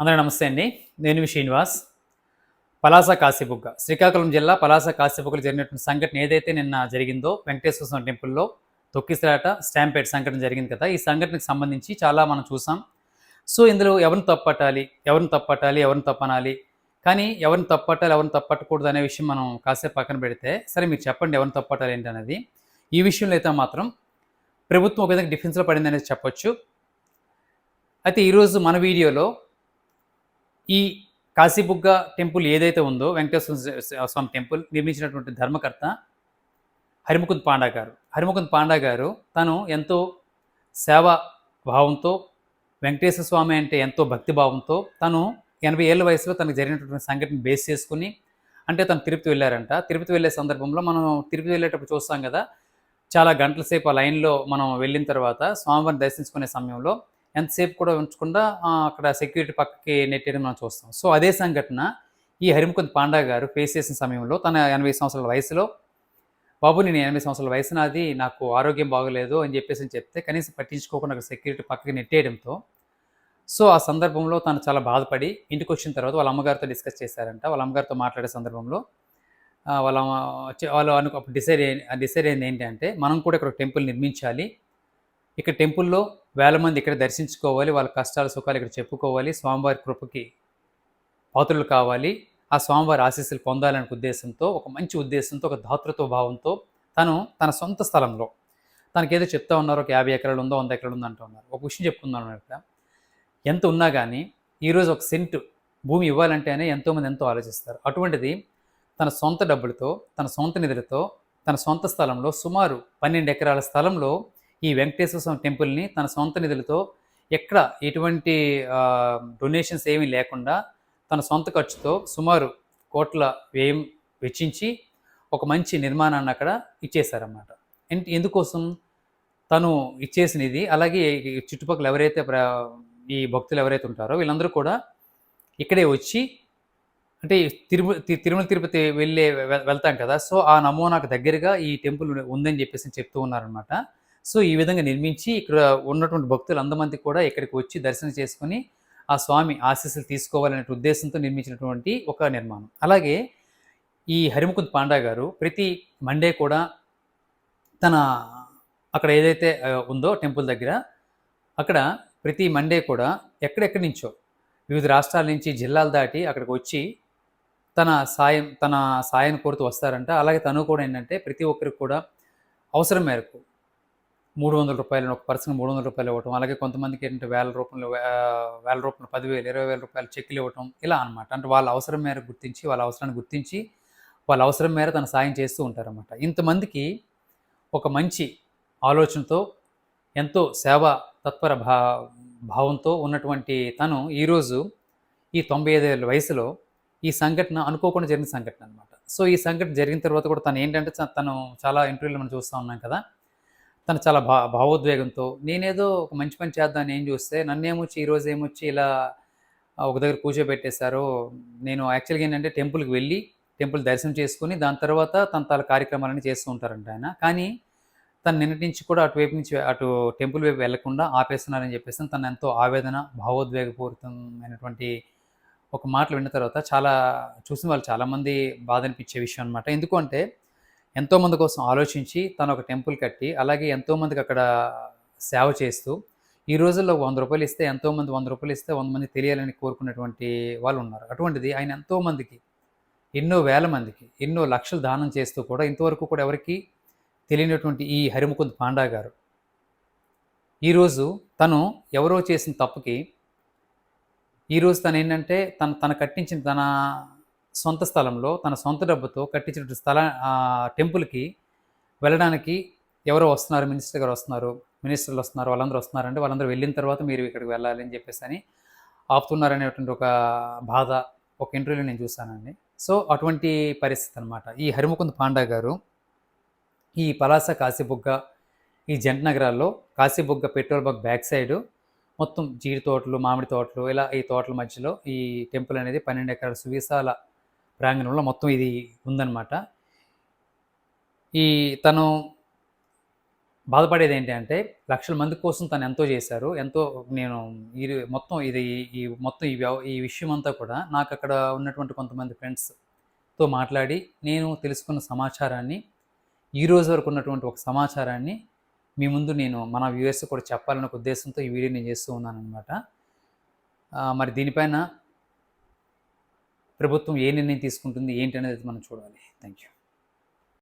అందరూ నమస్తే అండి. నేను మీ శ్రీనివాస్. పలాస కాశీబుగ్గ. శ్రీకాకుళం జిల్లా పలాస కాశీబుగ్గలు జరిగినటువంటి సంఘటన ఏదైతే నిన్న జరిగిందో వెంకటేశ్వర స్వామి టెంపుల్లో తొక్కిసలాట స్టాంపేట్ సంఘటన జరిగింది కదా ఈ సంఘటనకు సంబంధించి చాలా మనం చూసాం. సో ఇందులో ఎవరిని తప్పట్టాలి ఎవరిని తప్పట్టాలి ఎవరిని తప్పనాలి? కానీ ఎవరిని తప్పట్టాలి ఎవరిని తప్పట్టకూడదు అనే విషయం మనం కాసేపు పక్కన పెడితే సరే మీరు చెప్పండి ఎవరిని తప్పట్టాలి ఏంటి అనేది ఈ విషయంలో అయితే మాత్రం ప్రభుత్వం ఒక విధంగా డిఫెన్స్లో పడింది అనేది చెప్పొచ్చు. అయితే ఈరోజు మన వీడియోలో ఈ కాశీబుగ్గ టెంపుల్ ఏదైతే ఉందో వెంకటేశ్వర స్వామి టెంపుల్ నిర్మించినటువంటి ధర్మకర్త హరిముకుంద్ పాండా గారు. హరిముకుంద్ పాండా గారు తను ఎంతో సేవ భావంతో వెంకటేశ్వర స్వామి అంటే ఎంతో భక్తి భావంతో తను ఎనభై ఏళ్ళ వయసులో తనకు జరిగినటువంటి సంఘటన బేస్ చేసుకుని అంటే తను తిరుపతి వెళ్ళారంట. తిరుపతి వెళ్ళే సందర్భంలో మనం తిరుపతి వెళ్ళేటప్పుడు చూస్తాం కదా చాలా గంటల సేపు ఆ లైన్లో మనం వెళ్ళిన తర్వాత స్వామివారిని దర్శించుకునే సమయంలో ఎంతసేపు కూడా ఉంచకుండా అక్కడ సెక్యూరిటీ పక్కకి నెట్టేయడం మనం చూస్తాం. సో అదే సంఘటన ఈ హరిముకుంద్ పాండా గారు ఫేస్ చేసిన సమయంలో తన ఎనభై సంవత్సరాల వయసులో బాబు నేను ఎనభై సంవత్సరాల వయసు నాది నాకు ఆరోగ్యం బాగలేదు అని చెప్పేసి అని చెప్తే కనీసం పట్టించుకోకుండా అక్కడ సెక్యూరిటీ పక్కకి నెట్టేయడంతో సో ఆ సందర్భంలో తను చాలా బాధపడి ఇంటికి వచ్చిన తర్వాత వాళ్ళ అమ్మగారితో డిస్కస్ చేశారంట. వాళ్ళ అమ్మగారితో మాట్లాడే సందర్భంలో వాళ్ళ వాళ్ళు అనుకో డిసైడ్ డిసైడ్ అయింది ఏంటంటే మనం కూడా ఇక్కడ ఒక టెంపుల్ నిర్మించాలి. ఇక్కడ టెంపుల్లో వేల మంది ఇక్కడ దర్శించుకోవాలి వాళ్ళ కష్టాలు సుఖాలు ఇక్కడ చెప్పుకోవాలి స్వామివారి కృపకి పాత్రలు కావాలి. ఆ స్వామివారి ఆశీస్సులు పొందాలనే ఉద్దేశంతో ఒక మంచి ఉద్దేశంతో ఒక దాతృత్వ భావంతో తను తన సొంత స్థలంలో తనకేదో చెప్తా ఉన్నారు ఒక యాభై ఎకరాలు ఉందో వంద ఎకరాలు ఉందో అంటున్నారు ఒక విషయం చెప్పుకుందాం ఇక్కడ. ఎంత ఉన్నా కానీ ఈరోజు ఒక సెంటు భూమి ఇవ్వాలంటేనే ఎంతోమంది ఎంతో ఆలోచిస్తారు. అటువంటిది తన సొంత డబ్బులతో తన సొంత నిధులతో తన సొంత స్థలంలో సుమారు పన్నెండు ఎకరాల స్థలంలో ఈ వెంకటేశ్వర స్వామి టెంపుల్ని తన సొంత నిధులతో ఎక్కడ ఎటువంటి డొనేషన్స్ ఏమీ లేకుండా తన సొంత ఖర్చుతో సుమారు కోట్ల వ్యయం వెచ్చించి ఒక మంచి నిర్మాణాన్ని అక్కడ ఇచ్చేశారన్నమాట. ఎందుకోసం? తను ఇచ్చేసినది అలాగే చుట్టుపక్కల ఎవరైతే ప్ర- ఈ భక్తులు ఎవరైతే ఉంటారో వీళ్ళందరూ కూడా ఇక్కడే వచ్చి అంటే తిరుమ తి- తిరుమల తిరుపతి వెళ్ళే వెళ్తాం కదా సో ఆ నమూనాకు దగ్గరగా ఈ టెంపుల్ ఉందని చెప్పేసి చెప్తూ ఉన్నారనమాట సో ఈ విధంగా నిర్మించి ఇక్కడ ఉన్నటువంటి భక్తులు అందమంది కూడా ఇక్కడికి వచ్చి దర్శనం చేసుకొని ఆ స్వామి ఆశీస్సులు తీసుకోవాలనే ఉద్దేశంతో నిర్మించినటువంటి ఒక నిర్మాణం. అలాగే ఈ హరిముకుంద్ పాండా గారు ప్రతి మండే కూడా తన అక్కడ ఏదైతే ఉందో టెంపుల్ దగ్గర అక్కడ ప్రతి మండే కూడా ఎక్కడెక్కడి నుంచో వివిధ రాష్ట్రాల నుంచి జిల్లాలు దాటి అక్కడికి వచ్చి తన సాయం తన సాయం కోరుతూ వస్తారంట. అలాగే తను కూడా ఏంటంటే ప్రతి ఒక్కరికి కూడా అవసరం మేరకు మూడు వందల రూపాయలు ఒక పర్సన్ మూడు వందల రూపాయలు ఇవ్వటం అలాగే కొంతమందికి ఏంటంటే వేల రూపంలో వేల రూపాయలు పదివేలు ఇరవై వేల రూపాయలు చెక్కులు ఇవ్వటం ఇలా అనమాట అంటే వాళ్ళ అవసరం మేర గుర్తించి వాళ్ళ అవసరాన్ని గుర్తించి వాళ్ళ అవసరం మేర తన సాయం చేస్తూ ఉంటారన్నమాట. ఇంతమందికి ఒక మంచి ఆలోచనతో ఎంతో సేవ తత్పర భా భావంతో ఉన్నటువంటి తను ఈరోజు ఈ తొంభై ఐదేళ్ళ వయసులో ఈ సంఘటన అనుకోకుండా జరిగిన సంఘటన అనమాట సో ఈ సంఘటన జరిగిన తర్వాత కూడా తను ఏంటంటే తను చాలా ఇంటర్వ్యూలు మనం చూస్తూ ఉన్నాం కదా తను చాలా భా భావోద్వేగంతో నేనేదో ఒక మంచి పని చేద్దాం ఏం చూస్తే నన్నేమొచ్చి ఈరోజు ఏమొచ్చి ఇలా ఒక దగ్గర కూర్చోబెట్టేశారు నేను యాక్చువల్గా ఏంటంటే టెంపుల్కి వెళ్ళి టెంపుల్ దర్శనం చేసుకుని దాని తర్వాత తన తన కార్యక్రమాలన్నీ చేస్తూ ఉంటారంట ఆయన. కానీ తను నిన్నటి నుంచి కూడా అటువైపు నుంచి అటు టెంపుల్ వైపు వెళ్ళకుండా ఆపేస్తున్నారని చెప్పేసి తను ఎంతో ఆవేదన భావోద్వేగపూరితమైనటువంటి ఒక మాటలు విన్న తర్వాత చాలా చూసిన వాళ్ళు చాలామంది బాధ అనిపించే విషయం అనమాట ఎందుకంటే ఎంతోమంది కోసం ఆలోచించి తను ఒక టెంపుల్ కట్టి అలాగే ఎంతోమందికి అక్కడ సేవ చేస్తూ ఈ రోజుల్లో వంద రూపాయలు ఇస్తే ఎంతోమంది వంద రూపాయలు ఇస్తే వంద మంది తెలియాలని కోరుకున్నటువంటి వాళ్ళు ఉన్నారు. అటువంటిది ఆయన ఎంతోమందికి ఎన్నో వేల మందికి ఎన్నో లక్షలు దానం చేస్తూ కూడా ఇంతవరకు కూడా ఎవరికి తెలియనటువంటి ఈ హరిముకుంద్ పాండా గారు. ఈరోజు తను ఎవరో చేసిన తప్పుకి ఈరోజు తను ఏంటంటే తన తన కట్టించిన తన సొంత స్థలంలో తన సొంత డబ్బుతో కట్టించిన స్థల టెంపుల్కి వెళ్ళడానికి ఎవరో వస్తున్నారు మినిస్టర్ గారు వస్తున్నారు మినిస్టర్లు వస్తున్నారు వాళ్ళందరూ వస్తున్నారంటే వాళ్ళందరూ వెళ్ళిన తర్వాత మీరు ఇక్కడికి వెళ్ళాలి అని చెప్పేసి అని ఆపుతున్నారనేటువంటి ఒక బాధ ఒక ఇంటర్వ్యూలో నేను చూశానండి. సో అటువంటి పరిస్థితి అనమాట ఈ హరిముకుంద్ పాండా గారు ఈ పలాస కాశీబుగ్గ ఈ జంట నగరాల్లో Kasibugga petrol bunk back side మొత్తం జీడి తోటలు మామిడి తోటలు ఇలా ఈ తోటల మధ్యలో ఈ టెంపుల్ అనేది పన్నెండు ఎకరాల సువిశాల ప్రాంగణంలో మొత్తం ఇది ఉందన్నమాట. ఈ తను బాధపడేది ఏంటి అంటే లక్షల మంది కోసం తను ఎంతో చేశారు. ఎంతో నేను ఈ మొత్తం ఇది ఈ మొత్తం ఈ వ్యవ ఈ విషయం అంతా కూడా నాకు అక్కడ ఉన్నటువంటి కొంతమంది ఫ్రెండ్స్తో మాట్లాడి నేను తెలుసుకున్న సమాచారాన్ని ఈ రోజు వరకు ఉన్నటువంటి ఒక సమాచారాన్ని మీ ముందు నేను మన వ్యూవర్స్ కూడా చెప్పాలనే ఒక ఉద్దేశంతో ఈ వీడియో నేను చేస్తూ ఉన్నాను అనమాట మరి దీనిపైన ప్రభుత్వం ఏ నిర్ణయం తీసుకుంటుంది ఏంటి అనేది మనం చూడాలి. Thank you